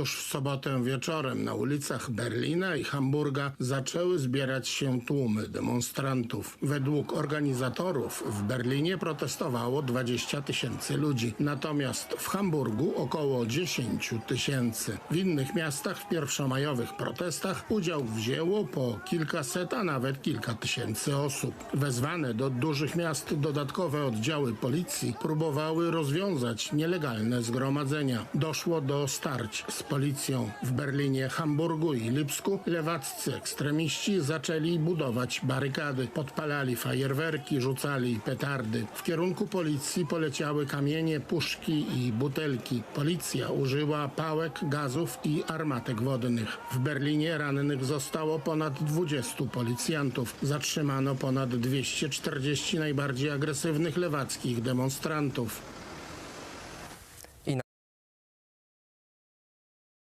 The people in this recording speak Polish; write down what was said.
Już w sobotę wieczorem na ulicach Berlina i Hamburga zaczęły zbierać się tłumy demonstrantów. Według organizatorów w Berlinie protestowało 20 tysięcy ludzi, natomiast w Hamburgu około 10 tysięcy. W innych miastach w pierwszomajowych protestach udział wzięło po kilkaset, a nawet kilka tysięcy osób. Wezwane do dużych miast dodatkowe oddziały policji próbowały rozwiązać nielegalne zgromadzenia. Doszło do starć z policją. W Berlinie, Hamburgu i Lipsku lewaccy ekstremiści zaczęli budować barykady. Podpalali fajerwerki, rzucali petardy. W kierunku policji poleciały kamienie, puszki i butelki. Policja użyła pałek, gazów i armatek wodnych. W Berlinie rannych zostało ponad 20 policjantów. Zatrzymano ponad 240 najbardziej agresywnych lewackich demonstrantów.